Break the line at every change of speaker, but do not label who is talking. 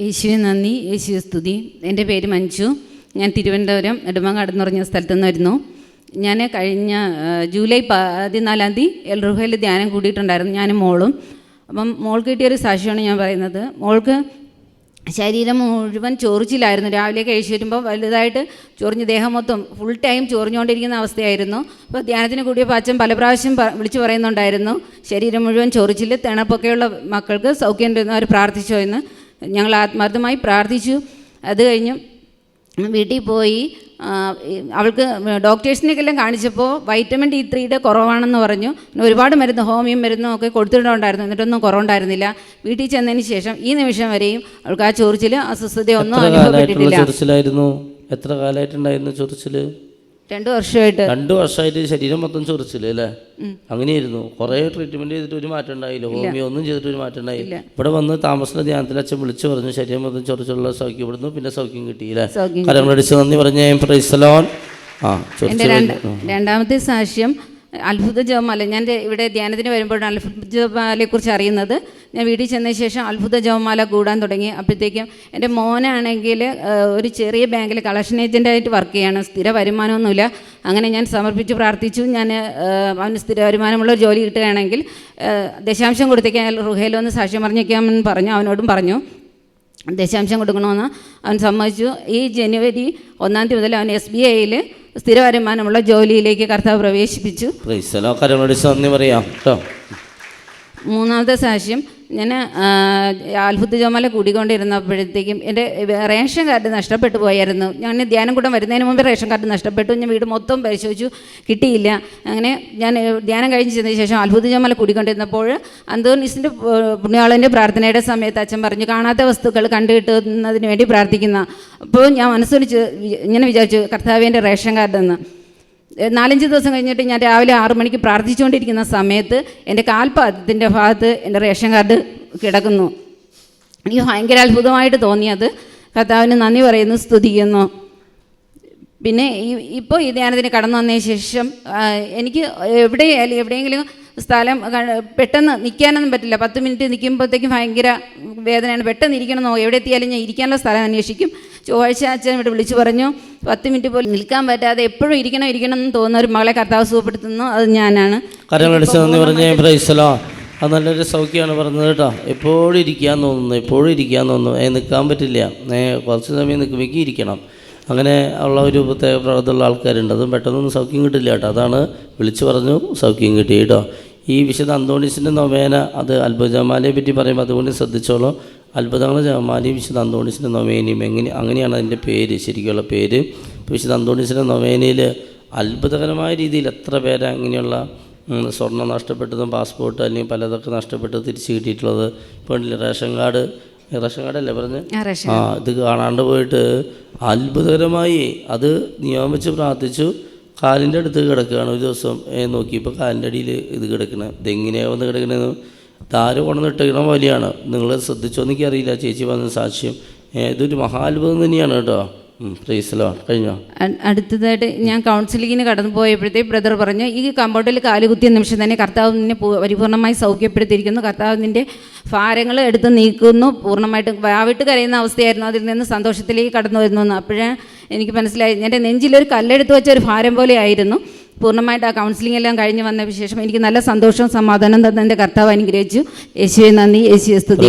യേശുവെ നന്ദി. യേശു സ്തുതി. എന്റെ പേര് മഞ്ജു. ഞാൻ തിരുവനന്തപുരം നെടുമങ്ങാട് എന്ന് പറഞ്ഞ സ്ഥലത്തു നിന്ന് വരുന്നു ഞാൻ കഴിഞ്ഞ ജൂലൈ പതിനാലാം തീയതി എൽ റുഹയിൽ ധ്യാനം കൂടിയിട്ടുണ്ടായിരുന്നു ഞാനും മോളും. അപ്പം മോൾക്ക് കിട്ടിയൊരു സാക്ഷ്യമാണ് ഞാൻ പറയുന്നത്. മോൾക്ക് ശരീരം മുഴുവൻ ചൊറിച്ചിലായിരുന്നു. രാവിലെ കഴിച്ചു വരുമ്പോൾ വലുതായിട്ട് ചൊറിഞ്ഞ് ദേഹം മൊത്തം ഫുൾ ടൈം ചൊറിഞ്ഞുകൊണ്ടിരിക്കുന്ന അവസ്ഥയായിരുന്നു. അപ്പോൾ ധ്യാനത്തിന് കൂടിയപ്പോൾ അച്ഛൻ പല പ്രാവശ്യം വിളിച്ചു പറയുന്നുണ്ടായിരുന്നു. ശരീരം മുഴുവൻ ചൊറിച്ചിൽ തിണപ്പൊക്കെയുള്ള മക്കൾക്ക് സൗഖ്യം അവർ പ്രാർത്ഥിച്ചോ എന്ന്. ഞങ്ങൾ ആത്മാർത്ഥമായി പ്രാർത്ഥിച്ചു. അത് കഴിഞ്ഞ് വീട്ടിൽ പോയി അവൾക്ക് ഡോക്ടേഴ്സിനേക്കെല്ലാം കാണിച്ചപ്പോൾ വൈറ്റമിൻ ഡി ത്രീയുടെ കുറവാണെന്ന് പറഞ്ഞു. ഒരുപാട് മരുന്ന് ഹോമിയോ മരുന്നും ഒക്കെ കൊടുത്തിട്ടുണ്ടായിരുന്നു. എന്നിട്ടൊന്നും കുറവുണ്ടായിരുന്നില്ല. വീട്ടിൽ ചെന്നതിന് ശേഷം ഈ നിമിഷം വരെയും അവൾക്ക് ആ ചൊറിച്ചിൽ അസ്വസ്ഥതയൊന്നും അനുഭവപ്പെട്ടിട്ടില്ല.
എത്ര കാലമായിട്ടുണ്ടായിരുന്നു ചൊറിച്ചിൽ
രണ്ടു വർഷമായിട്ട്.
രണ്ടു വർഷമായിട്ട് ശരീരം മൊത്തം ചൊറിച്ചില്ല അല്ലേ? അങ്ങനെയായിരുന്നു. കുറേ ട്രീറ്റ്മെന്റ് ചെയ്തിട്ട് ഒരു മാറ്റം ഉണ്ടായില്ല. ഹോമിയോ ഒന്നും ചെയ്തിട്ട് ഒരു മാറ്റം ഉണ്ടായില്ല. ഇവിടെ വന്ന് താമസ ധ്യാനത്തിൽ അച്ഛൻ വിളിച്ചു പറഞ്ഞു ശരീരം മൊത്തം ചൊറിച്ചുള്ള സൗഖ്യം ഇവിടുന്ന് പിന്നെ സൗഖ്യം കിട്ടിയില്ലേ. കരങ്ങളടിച്ച് നന്ദി പറഞ്ഞ പ്രൈസലോൺ ആ
രണ്ടാമത്തെ സാക്ഷ്യം അത്ഭുത ജപമാല ഞാൻ ഇവിടെ ധ്യാനത്തിന് വരുമ്പോഴാണ് അത്ഭുത ജപമാലയെക്കുറിച്ച് അറിയുന്നത്. ഞാൻ വീട്ടിൽ ചെന്ന ശേഷം അത്ഭുത ജവമാല കൂടാൻ തുടങ്ങി. അപ്പോഴത്തേക്കും എന്റെ മോനാണെങ്കിൽ ഒരു ചെറിയ ബാങ്കിൽ കളക്ഷൻ ഏജന്റായിട്ട് വർക്ക് ചെയ്യാണ്. സ്ഥിര വരുമാനമൊന്നുമില്ല. അങ്ങനെ ഞാൻ സമർപ്പിച്ച് പ്രാർത്ഥിച്ചു. ഞാൻ അവന് സ്ഥിര വരുമാനമുള്ള ജോലി കിട്ടുകയാണെങ്കിൽ ദശാംശം കൊടുത്തേക്കാൻ റുഹേലൊന്ന് സാക്ഷ്യം പറഞ്ഞേക്കാമെന്ന് പറഞ്ഞു. അവനോടും പറഞ്ഞു. ദശാംശം കൊടുക്കണമെന്ന് അവൻ സമ്മതിച്ചു. ഈ ജനുവരി ഒന്നാം തീയതി മുതൽ അവൻ എസ് ബി ഐയിൽ സ്ഥിര വരുമാനമുള്ള ജോലിയിലേക്ക് കർത്താവ് പ്രവേശിപ്പിച്ചു.
പറയാം. കേട്ടോ.
മൂന്നാമത്തെ സാക്ഷ്യം ഞാൻ അത്ഭുത ജോമല കൂടിക്കൊണ്ടിരുന്നപ്പോഴത്തേക്കും എന്റെ റേഷൻ കാർഡ് നഷ്ടപ്പെട്ടു പോയായിരുന്നു. ഞാൻ ധ്യാനം കൂടെ വരുന്നതിന് മുമ്പ് റേഷൻ കാർഡ് നഷ്ടപ്പെട്ടു. ഞാൻ വീട് മൊത്തം പരിശോധിച്ചു. കിട്ടിയില്ല. അങ്ങനെ ഞാൻ ധ്യാനം കഴിഞ്ഞ് ചെന്നതിന് ശേഷം അത്ഭുത ജോമല കൂടിക്കൊണ്ടിരുന്നപ്പോൾ അന്തോണീസിന്റെ പുണ്യാളന്റെ പ്രാർത്ഥനയുടെ സമയത്ത് അച്ഛൻ പറഞ്ഞു കാണാത്ത വസ്തുക്കൾ കണ്ടുകിട്ടുന്നതിന് വേണ്ടി പ്രാർത്ഥിക്കുന്ന. അപ്പോൾ ഞാൻ മനസ്സിൽ ഇങ്ങനെ വിചാരിച്ചു കർത്താവിന്റെ റേഷൻ കാർഡെന്ന്. നാലഞ്ച് ദിവസം കഴിഞ്ഞിട്ട് ഞാൻ രാവിലെ ആറു മണിക്ക് പ്രാർത്ഥിച്ചുകൊണ്ടിരിക്കുന്ന സമയത്ത് എന്റെ കാൽപാദത്തിന്റെ ഭാഗത്ത് എന്റെ റേഷൻ കാർഡ് കിടക്കുന്നു. എനിക്ക് ഭയങ്കര അത്ഭുതമായിട്ട് തോന്നിയത്. കർത്താവിന് നന്ദി പറയുന്നു സ്തുതിക്കുന്നു. പിന്നെ ഇപ്പോൾ ഈ ധ്യാനത്തിന് കടന്നു വന്നതിന് ശേഷം എനിക്ക് എവിടെ എവിടെയെങ്കിലും സ്ഥലം പെട്ടെന്ന് നിൽക്കാനൊന്നും പറ്റില്ല. പത്ത് മിനിറ്റ് നിൽക്കുമ്പോഴത്തേക്കും ഭയങ്കര വേദനയാണ്. പെട്ടെന്ന് ഇരിക്കണമെന്നോ എവിടെ എത്തിയാലും ഞാൻ ഇരിക്കാനുള്ള സ്ഥലം അന്വേഷിക്കും. ചൊവ്വാഴ്ച അച്ഛൻ ഇവിടെ വിളിച്ചു പറഞ്ഞു പത്ത് മിനിറ്റ് പോലും നിൽക്കാൻ പറ്റാതെ എപ്പോഴും ഇരിക്കണം ഇരിക്കണം എന്ന് തോന്നുന്ന ഒരു മകളെ കർത്താവ് സുഖപ്പെടുത്തുന്നു. അത് ഞാനാണ്.
അത് നല്ലൊരു സൗഖ്യമാണ് പറഞ്ഞത് കേട്ടോ. എപ്പോഴും ഇരിക്കാൻ തോന്നുന്നു എപ്പോഴും ഇരിക്കാൻ തോന്നുന്നു. ഏ നിൽക്കാൻ പറ്റില്ല. ഏ കുറച്ച് സമയം നിൽക്കുമ്പോഴേക്കും ഇരിക്കണം. അങ്ങനെ ഉള്ള ഒരു പ്രത്യേക പ്രകൃതമുള്ള ആൾക്കാരുണ്ട്. അതും പെട്ടെന്നൊന്നും സൗഖ്യം കിട്ടില്ല കേട്ടോ. അതാണ് വിളിച്ചു പറഞ്ഞു സൗഖ്യം കിട്ടി കേട്ടോ. ഈ വിശുദ്ധ അന്തോണീസിന്റെ നൊവേന അത് അത്ഭുത ജമാലിയെ പറ്റി പറയുമ്പോൾ അതുകൊണ്ട് ശ്രദ്ധിച്ചോളൂ. അത്ഭുതങ്ങൾ ജമാലി വിശുദ്ധ അന്തോണീസിന്റെ നൊവേനയും. എങ്ങനെ അങ്ങനെയാണ് അതിന്റെ പേര് ശരിക്കുള്ള പേര്. വിശുദ്ധ അന്തോണീസിന്റെ നൊവേനയിൽ അത്ഭുതകരമായ രീതിയിൽ എത്ര പേര് അങ്ങനെയുള്ള ഉം, സ്വർണം നഷ്ടപ്പെട്ടതും പാസ്പോർട്ട് അല്ലെങ്കിൽ പലതൊക്കെ നഷ്ടപ്പെട്ട് തിരിച്ചു കിട്ടിയിട്ടുള്ളത്? ഇപ്പോൾ റേഷൻ കാർഡ് റേഷൻ കാർഡല്ലേ പറഞ്ഞ്?
ആ
ഇത് കാണാണ്ട് പോയിട്ട് അത്ഭുതകരമായി അത് നിയമം വെച്ച് പ്രാർത്ഥിച്ചു. കാലിന്റെ അടുത്ത് കിടക്കുകയാണ് ഒരു ദിവസം. നോക്കിയപ്പോൾ കാലിന്റെ അടിയിൽ ഇത് കിടക്കണേ. ഇതെങ്ങനെയാണ് വന്ന് കിടക്കണേന്ന് താര കൊണ്ടുവന്ന് ഇട്ടേക്കണ പോലെയാണ്. നിങ്ങൾ ശ്രദ്ധിച്ചോ എനിക്കറിയില്ല. ചേച്ചി പറഞ്ഞ സാക്ഷ്യം. ഇതൊരു മഹാത്ഭുതം തന്നെയാണ് കേട്ടോ.
അടുത്തതായിട്ട് ഞാൻ കൗൺസിലിങ്ങിന് കടന്നു പോയപ്പോഴത്തേക്ക് ബ്രദർ പറഞ്ഞു ഈ കമ്പൗണ്ടിൽ കാലുകുത്തിയ നിമിഷം തന്നെ കർത്താവ് നിന്നെ പരിപൂർണമായി സൗഖ്യപ്പെടുത്തിയിരിക്കുന്നു. കർത്താവ് നിന്റെ ഭാരങ്ങൾ എടുത്ത് നീക്കുന്നു. പൂർണമായിട്ടും വാവിട്ട് കരയുന്ന അവസ്ഥയായിരുന്നു. അതിൽ നിന്ന് സന്തോഷത്തിലേക്ക് കടന്നു വരുന്നു അപ്പോഴേ എനിക്ക് മനസ്സിലായി എന്റെ നെഞ്ചിലൊരു കല്ലെടുത്ത് വെച്ച ഒരു ഭാരം പോലെ ആയിരുന്നു. പൂർണമായിട്ട് ആ കൗൺസിലിംഗ് എല്ലാം കഴിഞ്ഞ് വന്ന ശേഷം എനിക്ക് നല്ല സന്തോഷവും സമാധാനം തന്നെ എന്റെ കർത്താവ് അനുഗ്രഹിച്ചു. യേശുവെ നന്ദി. യേശുവെ സ്തുതി.